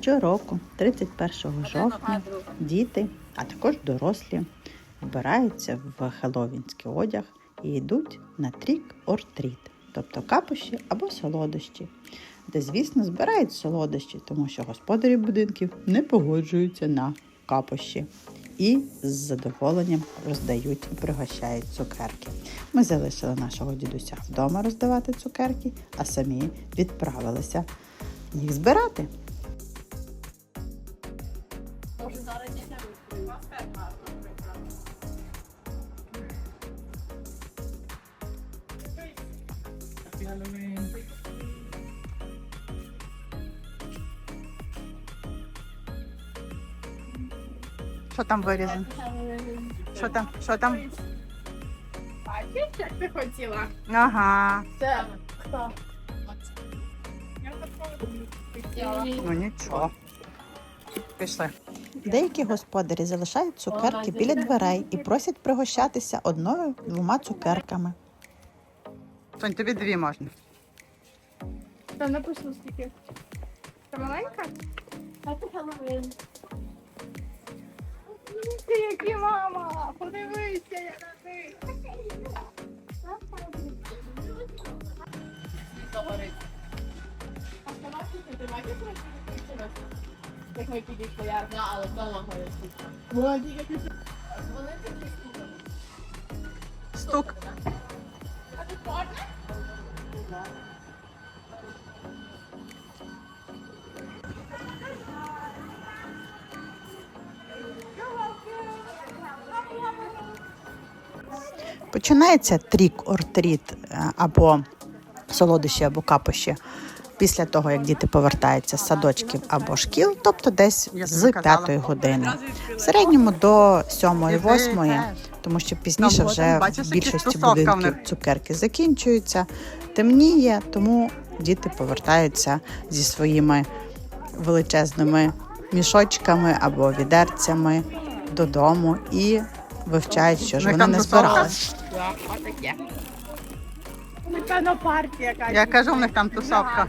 Щороку, 31 жовтня, діти, а також дорослі, вбираються в хеловінський одяг і йдуть на трік ор тріт, тобто капуші або солодощі, де, звісно, збирають солодощі, тому що господарі будинків не погоджуються на капуші і з задоволенням роздають і пригощають цукерки. Ми залишили нашого дідуся вдома роздавати цукерки, а самі відправилися їх збирати. Що там вирізано? Що там? Що там? Бачиш, як ти хотіла? Ага. Це хто? Я хотіла. Ну нічого. Пішли. Деякі господарі залишають цукерки біля дверей і просять пригощатися одною-двома цукерками. Сонь, тобі дві можна. Там написано скільки. Це маленька? Happy Halloween. Ти які мама! Подивися, яка ти! А побачите, ти як ми підійшли, я знаю, але вдома горить. Починається трік ор тріт е, або солодощі, або капощі після того, як діти повертаються з садочків або шкіл, тобто десь з п'ятої години. В середньому до сьомої, восьмої, тому що пізніше вже в більшості будинків цукерки закінчуються, темніє, тому діти повертаються зі своїми величезними мішочками або відерцями додому і вивчають, що ж вони не збирали. Отаке. Напевно, партія якась. Я кажу, в них там тусовка.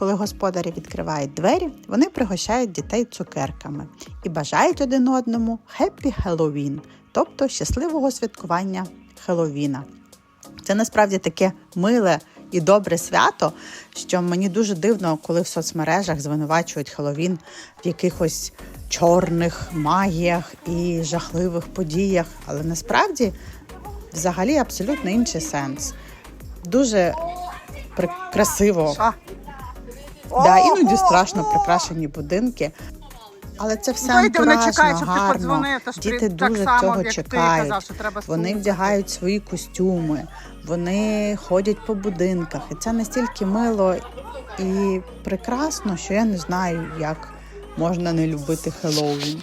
Коли господарі відкривають двері, вони пригощають дітей цукерками і бажають один одному «Хеппі Хеллоуін», тобто щасливого святкування Хеллоуіна. Це насправді таке миле і добре свято, що мені дуже дивно, коли в соцмережах звинувачують Хеллоуін в якихось чорних магіях і жахливих подіях. Але насправді взагалі абсолютно інший сенс. Дуже красиво? Да, іноді страшно прикрашені будинки. Але це все антуражно, чекає, щоб гарно. подзвонив, Діти дуже так само, цього чекають. казав, що треба Вони вдягають свої костюми, вони ходять по будинках. І це настільки мило і прекрасно, що я не знаю, як можна не любити Хеллоуін.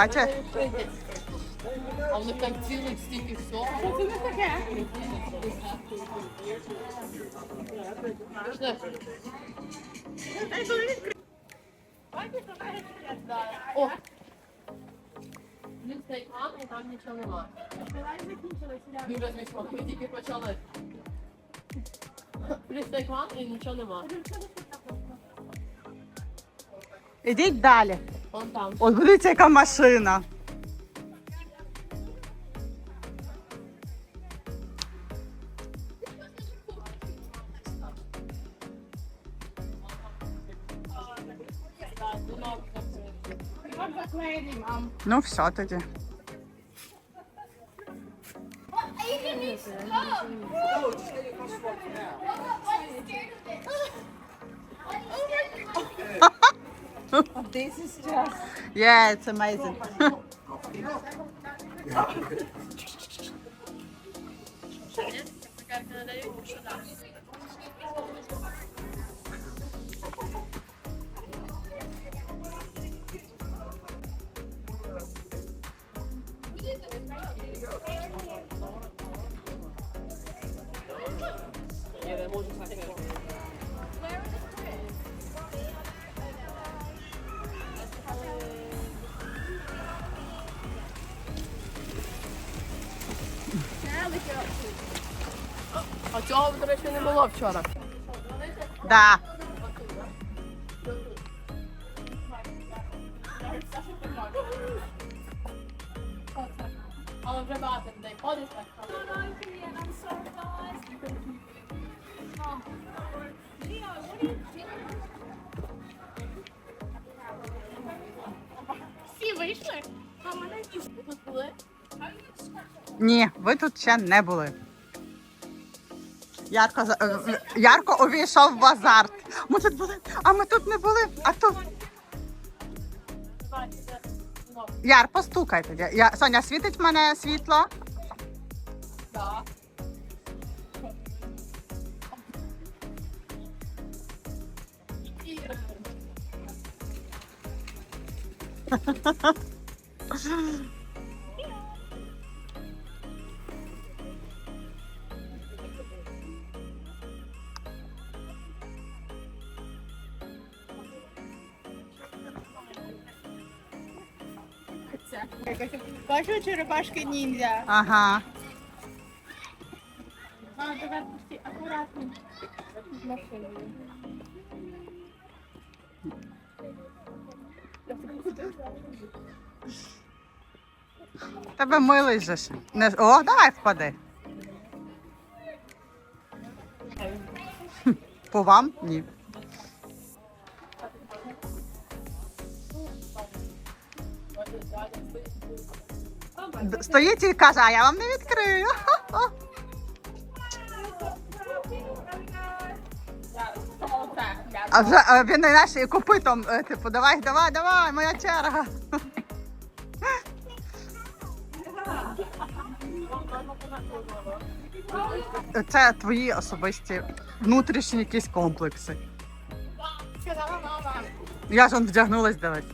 Бачиш? А в них там цілих стільки всього. Це не таке? О! Він стоїть мама, і там нічого немає. Дуже смішно, ми тільки почали. К вам і нічого нема. Ідіть далі. Вон там. От дивіться, яка машина. Ну, все тоді. Yeah, it's amazing. цього, до речі, не було вчора. Да. Але вже багато людей ходиш так. Всі вийшли? А мене ні. Ви тут були? Ні, ви тут ще не були. Ярко, е, Ярко увійшов в азарт. Ми тут були, а ми тут не були. А тут. Яр, постукай тоді. Я... Соня, світить в мене світло. да. Бачу черепашки ніндзя. Ага. А, тепер пусти акуратно. З машиною. Тебе милий же ж. Не... О, давай впади. По вам? Ні. Стоїть і каже, а я вам не відкрию. А вже а він знаєш, і копитом, е, типу, давай, давай, давай, моя черга. Це твої особисті внутрішні якісь комплекси. Я ж он вдягнулась дивись.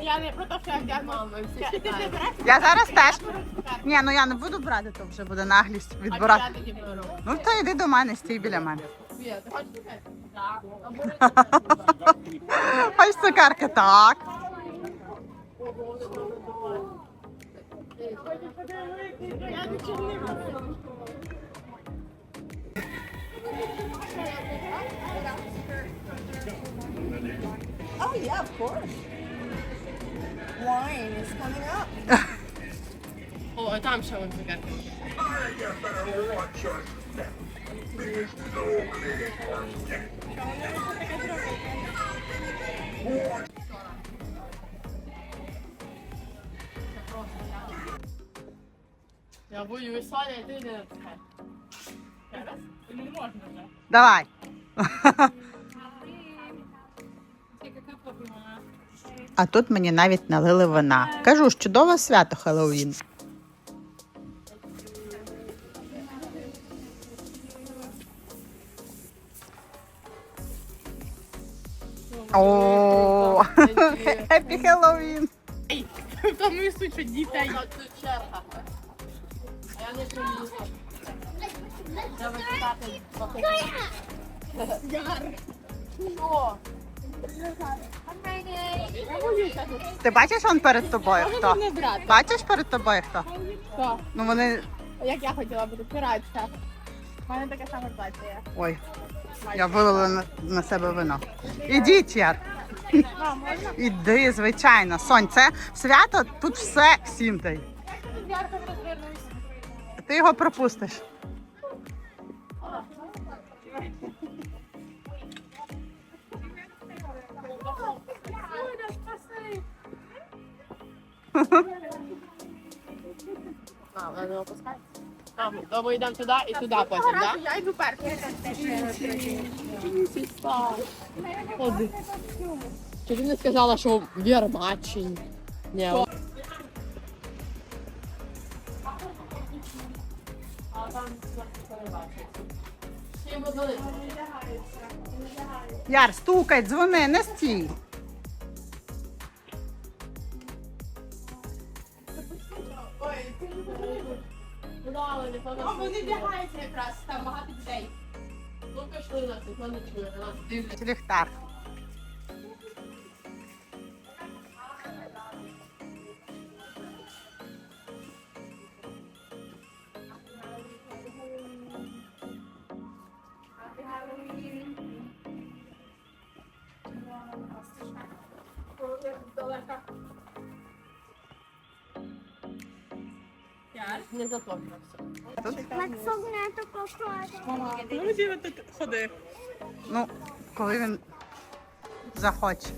Я не про те, що я вдягнула. Всі Ти ти чекають. Я зараз теж. Ні, ну я не буду брати, то вже буде наглість відбирати. Ну то йди до мене, стій біля мене. Хочеш таке? Так. Oh yeah, of course. Wine is coming up. О, а там ще вон цукерки. Я боюсь, Соня, ти не натискай. Зараз? Не можна вже. Давай. А тут мені навіть налили вина. Кажу ж, чудове свято Хеллоуін. О, Хеппі Хеллоуін! В тому що дітей. Я не читати. Що? Ти бачиш он перед тобою хто? Бачиш перед тобою хто? Що? Ну вони. Як я хотіла бути піратська. У мене таке саме плаття є. Ой. Я вилила на, на себе вино. Ідіть, Яр. Іди, звичайно. Сонь, це свято, тут все всім дай. Ти його пропустиш. А, йдемо туди і туди потім, так? Я йду перший. Чи ти не сказала, що Віра матчень? Ні. Яр, стукай, дзвони, не стій. А вони вдягаються якраз, там багато дітей. Ну, пішли на це, вони нас дивляться. Ліхтар. Не заповнився. Like то qualcosa. Ну, коли він захоче.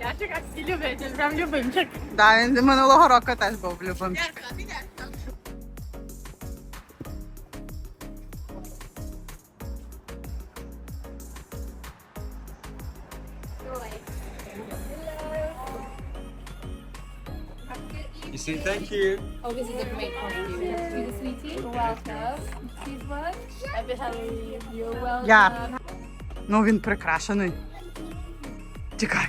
Я чекаю, всі любитель, прям любимчик. Да, він минулого року теж був любимчик. You say thank you. Oh, this is a great of. You're sweetie. Welcome. Cheeseburger. Happy Halloween. You're welcome. Я. Ну він прикрашений. Тікай.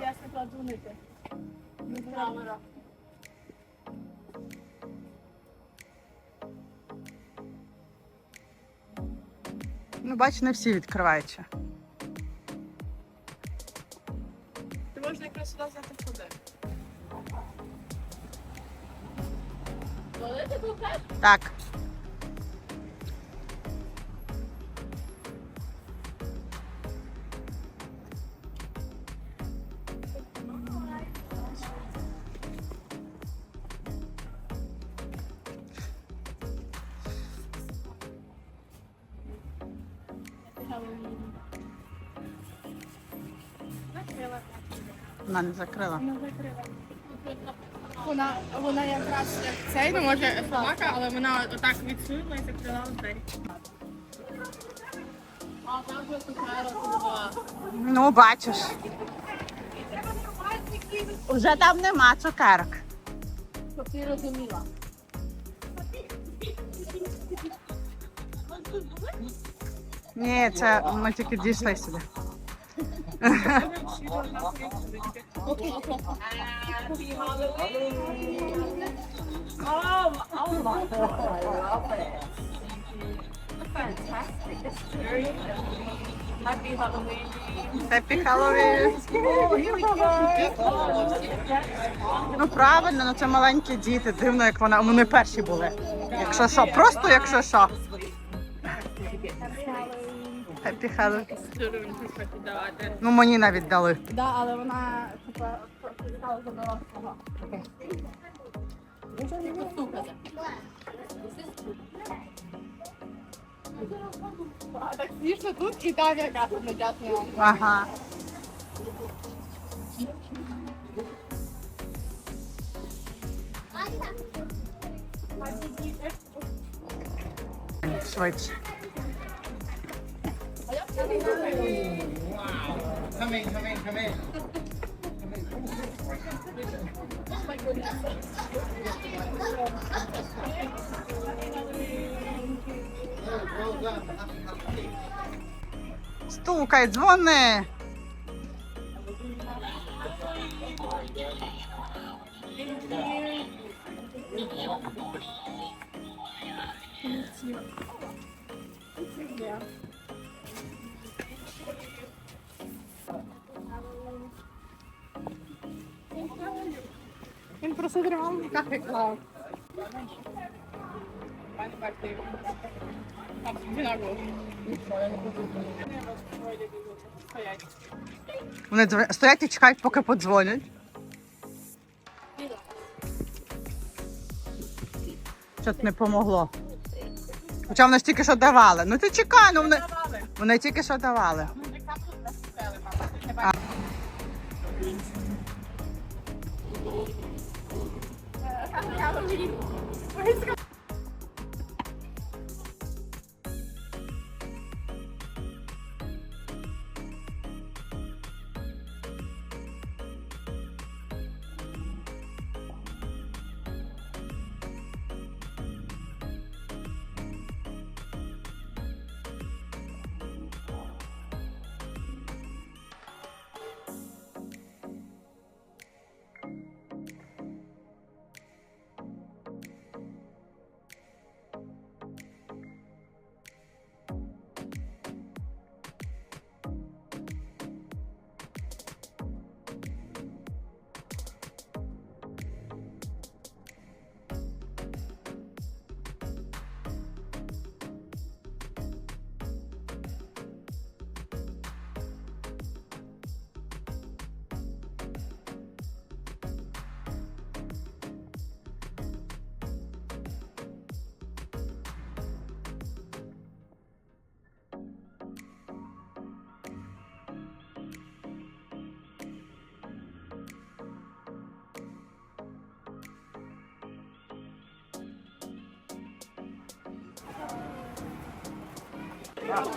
Я складу дзвонити. Камера. Ну, бач, не всі відкривають. Так. Вона не закрила. Вона, вона якраз як цей, ну може собака, але вона отак відсунула і закрила двері. Ну, бачиш. Уже там нема цукерок. Щоб ти розуміла. Ні, це ми тільки дійшли сюди. Happy Halloween. Ну правильно, ну це маленькі діти. Дивно, як вона. Вони перші були. Якщо що, просто якщо що. Happy Halloween. Ну мені навіть дали. Да, але вона типа стала за дорослого. А так смішно тут і там якраз одночасно. Ага. Швидше. Come in, come in, come in. Стукай, Дзвони. просто тримав в руках і клав. Там. Вони стоять і чекають, поки подзвонять. Щось не помогло. Хоча вони ж тільки що давали. Ну ти чекай, ну вони, вони тільки що давали.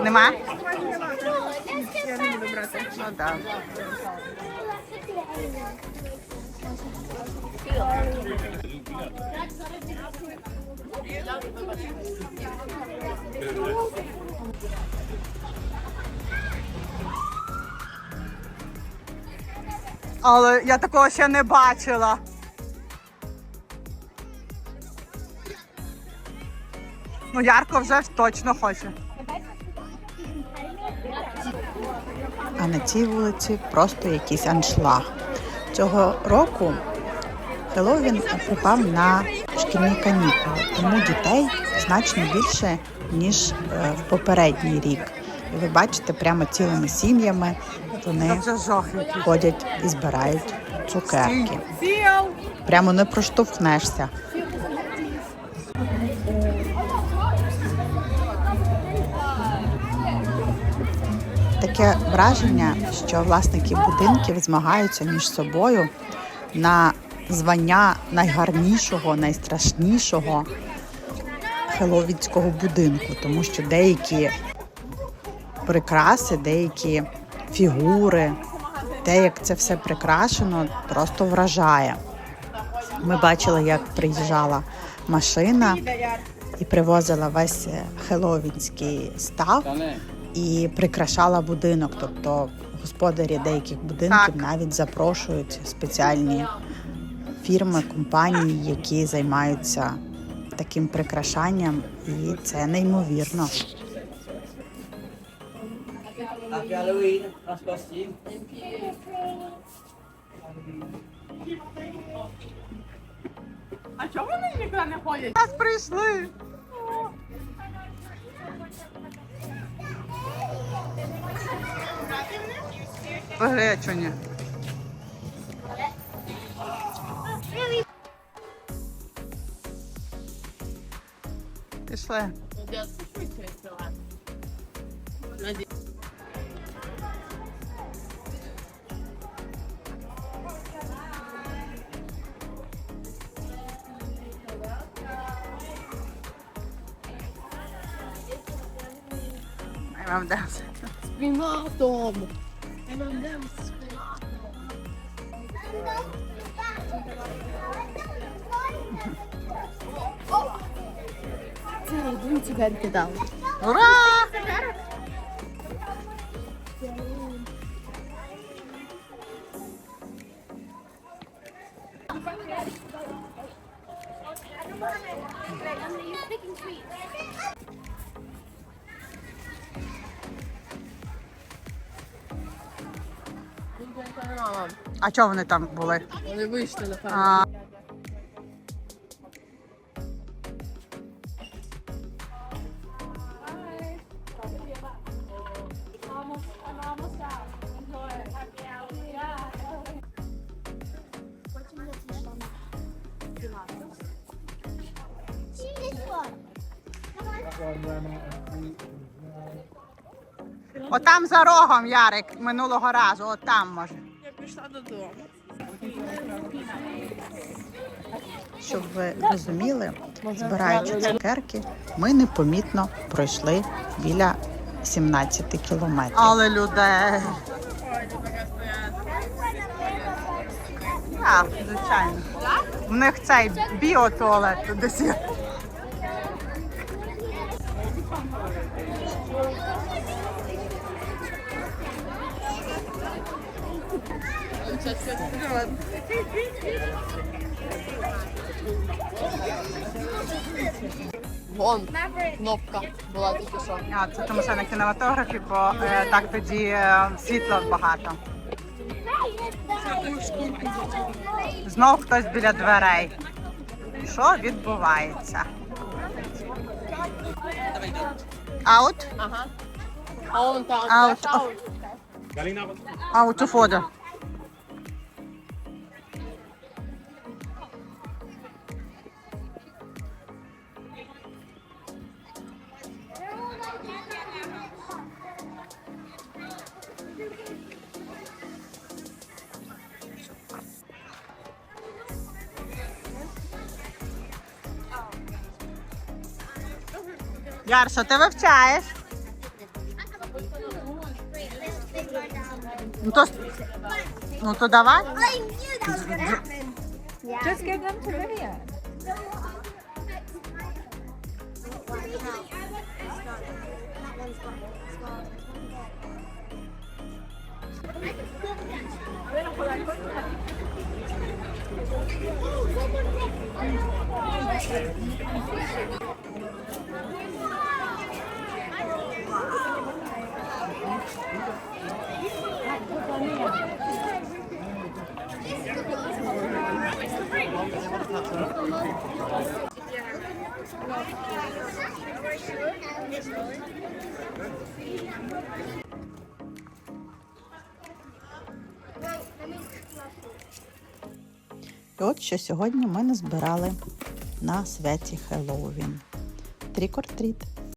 Нема? Я не буду брати. Ну да. Але я такого ще не бачила. Ну, Ярко вже точно хоче. А на цій вулиці просто якийсь аншлаг. Цього року Хеллоуін припав на шкільні канікули, тому дітей значно більше, ніж е, в попередній рік. І ви бачите, прямо цілими сім'ями вони ходять і збирають цукерки. Прямо не проштовхнешся. Таке враження, що власники будинків змагаються між собою на звання найгарнішого, найстрашнішого хеловінського будинку, тому що деякі прикраси, деякі фігури, те, як це все прикрашено, просто вражає. Ми бачили, як приїжджала машина і привозила весь е, хеловінський став і прикрашала будинок. Тобто господарі деяких будинків Так. навіть запрошують спеціальні фірми, компанії, які займаються таким прикрашанням, і це неймовірно. А чому вони нікуди не ходять? Нас прийшли. Гречені. Пішли. I вам дам. Спінатом. Це один цукерки дав. Ура! чого вони там були? Вони вийшли, напевно. А. Отам за рогом, Ярик, минулого разу, от там може. Пішла додому. Щоб ви розуміли, збираючи цукерки, ми непомітно пройшли біля 17 кілометрів. Але людей. Ой, тут така стоять. Так, звичайно. В них цей біотуалет десь Вон кнопка була тільки що. А, це тому що на кінематографі, бо е, так тоді е, світла багато. Знов хтось біля дверей. Що відбувається? Аут? Ага. Аут. теж аут. Аут у фото. Яр, що ти вивчаєш? Ну то, ну то давай. Just give them to Vivian. І от що сьогодні ми назбирали на святі Хеллоуін. Трік-ор-тріт.